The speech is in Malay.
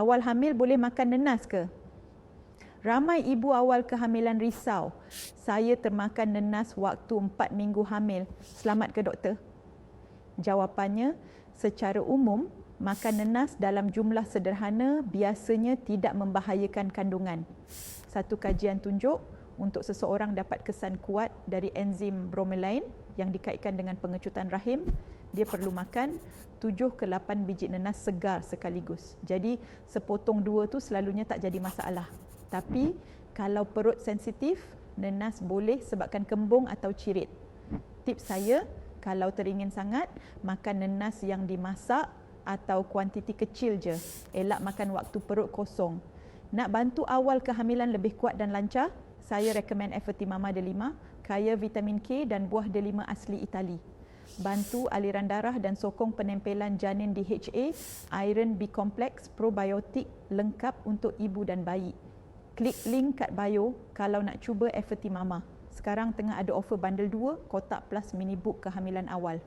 Awal hamil boleh makan nenas ke? Ramai ibu awal kehamilan risau. Saya termakan nenas waktu empat minggu hamil. Selamat ke doktor? Jawapannya, secara umum, makan nenas dalam jumlah sederhana biasanya tidak membahayakan kandungan. Satu kajian tunjuk untuk seseorang dapat kesan kuat dari enzim bromelain yang dikaitkan dengan pengecutan rahim, dia perlu makan 7 ke 8 biji nenas segar sekaligus. Jadi sepotong dua tu selalunya tak jadi masalah. Tapi kalau perut sensitif, nenas boleh sebabkan kembung atau cirit. Tips saya, kalau teringin sangat, makan nenas yang dimasak atau kuantiti kecil je. Elak makan waktu perut kosong. Nak bantu awal kehamilan lebih kuat dan lancar, saya rekomen Mama D5, kaya vitamin K dan buah D5 asli Itali. Bantu aliran darah dan sokong penempelan janin DHA, iron B complex, probiotik lengkap untuk ibu dan bayi. Klik link kat bio kalau nak cuba Mama. Sekarang tengah ada offer bundle 2, kotak plus mini book kehamilan awal.